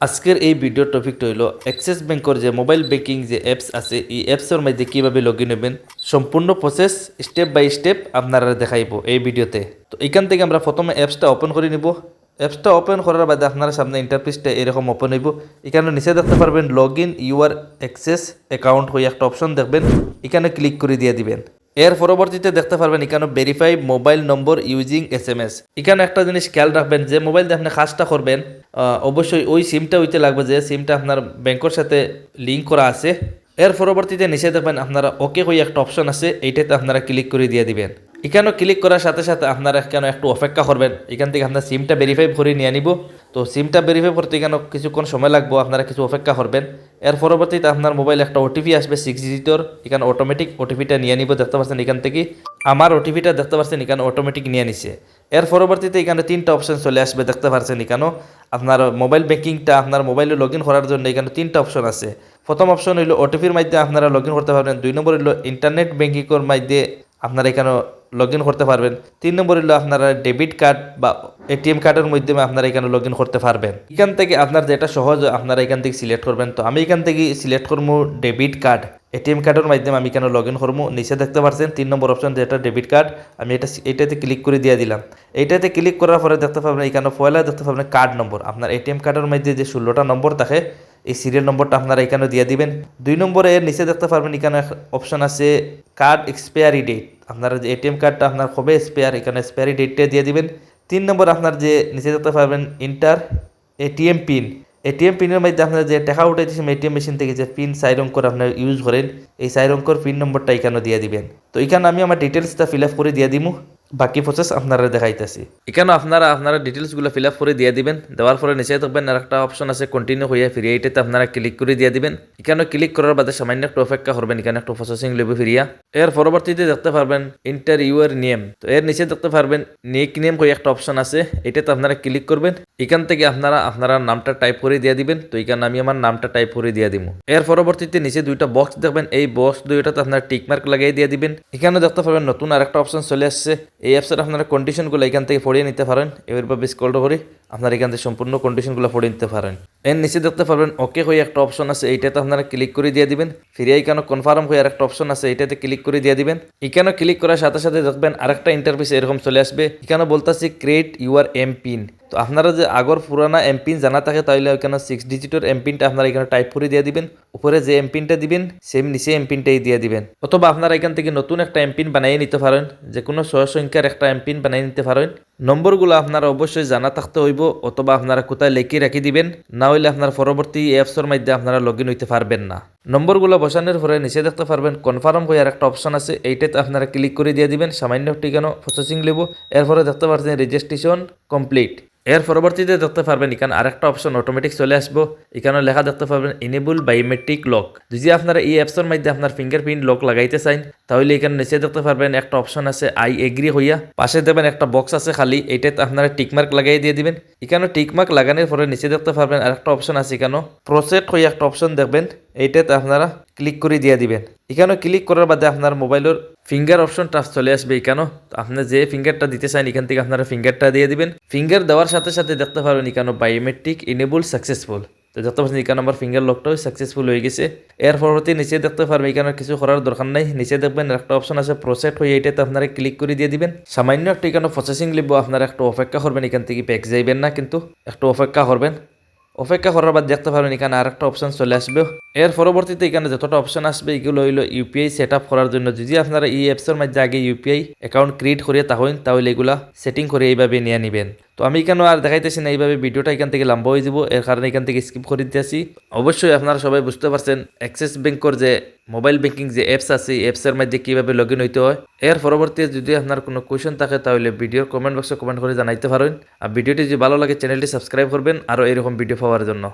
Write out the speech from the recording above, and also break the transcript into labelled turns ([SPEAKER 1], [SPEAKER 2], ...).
[SPEAKER 1] আজকের এই ভিডিওর টপিকটা হইল অ্যাক্সিস ব্যাংকের যে মোবাইল ব্যাংকিং যে অ্যাপস আছে, এই অ্যাপসের মধ্যে কীভাবে লগ ইন হবেন সম্পূর্ণ প্রসেস স্টেপ বাই স্টেপ আপনারা দেখাইব এই ভিডিওতে তো। এখান থেকে আমরা প্রথমে অ্যাপসটা ওপেন করে নিব। অ্যাপসটা ওপেন করার বাদে আপনার সামনে ইন্টারফেসটা এরকম ওপেন হইব। এখানে নিচে দেখতে পারবেন log in your access account হয়ে একটা অপশন দেখবেন। এখানে ক্লিক করে দিয়ে দিবেন। এর পরবর্তীতে দেখতে পারবেন এখানে verify mobile number using S M S এখানে একটা জিনিস খেয়াল রাখবেন, যে মোবাইল দিয়ে আপনি কাজটা করবেন অবশ্যই ওই সিমটা হইতে লাগবে, যে সিমটা আপনার ব্যাংকের সাথে লিঙ্ক করা আছে। এর পরবর্তীতে নিচে দেখবেন আপনারা ওকে হয়ে একটা অপশন আছে, এইটাতে আপনারা ক্লিক করে দিয়ে দিবেন। এখানেও ক্লিক করার সাথে সাথে আপনারা কেন একটু অপেক্ষা করবেন। এখান থেকে আপনার সিমটা ভেরিফাই করে নিয়ে নিব। তো সিমটা ভেরিফাই করতে কেন কিছুক্ষণ সময় লাগবে, আপনারা কিছু অপেক্ষা করবেন। এর পরবর্তীতে আপনার মোবাইল একটা ওটিপি আসবে সিক্স ডিজিটর এখানে অটোমেটিক ওটিপিটা নিয়ে নিব, দেখতে পাচ্ছেন এখান থেকে। আমার ওটিপিটা দেখতে পাচ্ছেন এখানে অটোমেটিক নিয়ে নিছে। এর পরবর্তীতে এখানে তিনটা অপশন চলে আসবে, দেখতে পাচ্ছেন এখানেও। আপনার মোবাইল ব্যাংকিংটা আপনার মোবাইলে লগ করার জন্য এখানে তিনটা অপশন আছে। প্রথম অপশন হইল ওটিপির মাধ্যমে আপনারা লগ করতে পারবেন। দুই নম্বর হইল ইন্টারনেট ব্যাংকিংয়ের মাধ্যমে আপনারা এখানে লগ ইন করতে পারবেন। তিন নম্বর হলো আপনারা ডেবিট কার্ড বা এটিএম কার্ডের মাধ্যমে আপনারা এখানে লগ ইন করতে পারবেন। এখান থেকে আপনার যেটা সহজ, আপনারা এখান থেকে সিলেক্ট করবেন। তো আমি এখান থেকে সিলেক্ট করব ডেবিট কার্ড এটিএম কার্ডের মাধ্যমে আমি এখানে লগ ইন করব। নিচে দেখতে পাচ্ছেন তিন নম্বর অপশন যেটা ডেবিট কার্ড আমি এটা এটাতে ক্লিক করে দিয়ে দিলাম। এইটাতে ক্লিক করার পরে দেখতে পাবেন এখানে পয়লা দেখতে পাবেন কার্ড নম্বর আপনার এটিএম কার্ডের মধ্যে যে ষোলোটা নম্বর থাকে, এই সিরিয়াল নম্বরটা আপনারা এখানে দিয়ে দিবেন। দুই নম্বরে নিচে দেখতে পারবেন এখানে অপশন আছে কার্ড এক্সপায়ারি ডেট আপনার যে এটিএম কার্ডটা আপনার কবে স্পেয়ার এখানে স্পেয়ারি ডেটটা দিয়ে দিবেন। তিন নম্বর, আপনার যে নিচে যেতে পারবেন ইন্টার এটিএম পিন এটিএম পিনের মধ্যে আপনার যে টাকা উঠাইতেছেন এটিএম মেশিন থেকে যে পিন সাইড অঙ্কর আপনার ইউজ করেন, এই সাইড অঙ্কর পিন নম্বরটা এখানে দিয়ে দিবেন। তো এখানে আমি আমার ডিটেলসটা ফিল আপ করে দিয়ে দিমু। বাকি প্রসেস আপনারা দেখাইতেছি। এখানে আপনারা আপনারা ডিটেলসগুলো ফিল আপ করে দিয়ে দিবেন। দেওয়ার পরে নিচে দেখবেন আর একটা অপশন আছে কন্টিনিউ হয়ে ফিরিয়ে এটাতে আপনারা ক্লিক করে দিয়ে দিবেন। এখানে ক্লিক করার বাদে সামান্য একটু অপেক্ষা করবেন, এখানে একটু প্রসেসিং লেবে ফিরিয়া। এর পরবর্তীতে দেখতে পারবেন ইন্টার ইউর নেম তো এর নিচে দেখতে পারবেন নিক নেম হয়ে একটা অপশন আছে, এটাতে আপনারা ক্লিক করবেন। এখান থেকে আপনারা আপনারা নামটা টাইপ করে দিয়ে দিবেন। তো এখানে আমি আমার নামটা টাইপ করে দিয়ে দিব এর পরবর্তীতে নিচে দুইটা বক্স দেখবেন। এই বক্স দুইটাতে আপনারা টিকমার্ক লাগিয়ে দিয়ে দিবেন। এখানে দেখতে পারবেন নতুন আরেকটা অপশন চলে আসছে। এই অ্যাপসের আপনারা কন্ডিশনগুলো এখান থেকে পড়িয়ে নিতে পারেন। এবার বেশ স্কল করে আপনারা এখান থেকে সম্পূর্ণ কন্ডিশনগুলো পড়িয়ে নিতে পারেন। এর নিচে দেখতে পারবেন ওকে হয়ে একটা অপশন আছে, এইটাতে আপনারা ক্লিক করে দিয়ে দিবেন। ফিরে এখানে কনফার্ম হয়ে আরেকটা অপশন আছে, এইটাতে ক্লিক করে দিয়ে দিবেন। এখানে ক্লিক করার সাথে সাথে দেখবেন আরেকটা ইন্টারফেস এরকম চলে আসবে। এখানে বলতেছি ক্রিয়েট ইউর এম পিন তো আপনারা যে আগর পুরানা এমপিন জানা থাকে, তাহলে ওইখানে সিক্স ডিজিটের এমপিনটা আপনারা এখানে টাইপ করে দিয়ে দিবেন। উপরে যে এমপিনটা দিবেন সেম নিচে এমপিনটাই দিয়ে দিবেন। অথবা আপনারা এখান থেকে নতুন একটা এমপিন বানিয়ে নিতে পারেন। যে কোনো ছয় সংখ্যার একটা এমপিন বানিয়ে নিতে পারেন। নম্বরগুলো আপনারা অবশ্যই জানা থাকতে হইব, অথবা আপনারা কোথায় লেখি রাখি দিবেন, না হইলে আপনার পরবর্তী অ্যাপসের মধ্যে আপনারা লগ ইন হইতে পারবেন না। নম্বরগুলো বসানোর পরে নিচে দেখতে পারবেন কনফার্ম হয়ে আর একটা অপশন আছে, এইটাতে আপনারা ক্লিক করে দিয়ে দিবেন, সামান্য ঠিকানো প্রসেসিং নেব এরপরে দেখতে পাচ্ছেন রেজিস্ট্রেশন কমপ্লিট এর পরবর্তীতে দেখতে পারবেন এখানে আরেকটা অপশন অটোমেটিক চলে আসব। এখানে লেখা দেখতে পারবেন ইনেবল বায়োমেট্রিক লক যদি আপনারা এই অ্যাপসের মধ্যে আপনার ফিঙ্গারপ্রিন্ট লক লাগাইতে চান, তাহলে এখানে নিচে দেখতে পারবেন একটা অপশন আছে আই এগ্রি হইয়া। পাশে দেবেন একটা বক্স আছে খালি এইটাতে আপনারা টিকমার্ক লাগাই দিয়ে দিবেন। এখানে টিকমার্ক লাগানোর পরে নিচে দেখতে পারবেন আরেকটা অপশন আছে এখানে প্রসেট হয়ে একটা অপশন দেখবেন এইটাতে আপনারা ক্লিক করে দিয়ে দিবেন। এখানে ক্লিক করার বাদে আপনার মোবাইলের ফিঙ্গার অপশন টাচ চলে আসবে এখানেও তো আপনি যে ফিঙ্গারটা দিতে চান, এখান থেকে আপনারা ফিঙ্গারটা দিয়ে দিবেন। ফিঙ্গার দেওয়ার সাথে সাথে দেখতে পারবেন এখানে বায়োমেট্রিক ইনেবল সাকসেসফুল তো দেখতে পাচ্ছেন এখানে আমার ফিঙ্গার লকটাও সাকসেসফুল হয়ে গেছে। এর পরবর্তী নিচে দেখতে পারবেন এখানে কিছু করার দরকার নাই। নিচে দেখবেন একটা অপশন আছে প্রসেট হয়ে এটাতে আপনারা ক্লিক করে দিয়ে দিবেন। সামান্য একটু এখানে প্রসেসিং লিখব আপনারা একটু অপেক্ষা করবেন, এখান থেকে প্যাক যাইবেন না কিন্তু। একটু অপেক্ষা করবেন। অপেক্ষা করার বাদ দেখতে পারবেন, এখানে আর একটা অপশন চলে আসবে। এর পরবর্তীতে এখানে যতটা অপশন আসবে, এগুলো হইল ইউপিআই সেট আপ করার জন্য। যদি আপনারা এই অ্যাপসের মধ্যে আগে ইউপিআই অ্যাকাউন্ট ক্রিয়েট করিয়ে তাহলে তাহলে এগুলা সেটিং করে এইভাবে নিয়ে নেবেন। তো আমি কেন আর দেখাইতেছি না, এইভাবে ভিডিওটা এখান থেকে লম্বা হয়ে যাব, এর কারণে এখান থেকে স্কিপ করে দিতেছি অবশ্যই আপনারা সবাই বুঝতে পারছেন অ্যাক্সিস ব্যাংকর যে মোবাইল ব্যাংকিং যে অ্যাপস আছে, এই অ্যাপসের মধ্যে কীভাবে লগ ইন হইতে হয়। এর পরবর্তী যদি আপনার কোনো কোয়েশন থাকে, তাহলে ভিডিওর কমেন্ট বক্সে কমেন্ট করে জানাইতে পারেন। আর ভিডিওটি যদি ভালো লাগে চ্যানেলটি সাবস্ক্রাইব করবেন, আরও এরকম ভিডিও পাওয়ার জন্য।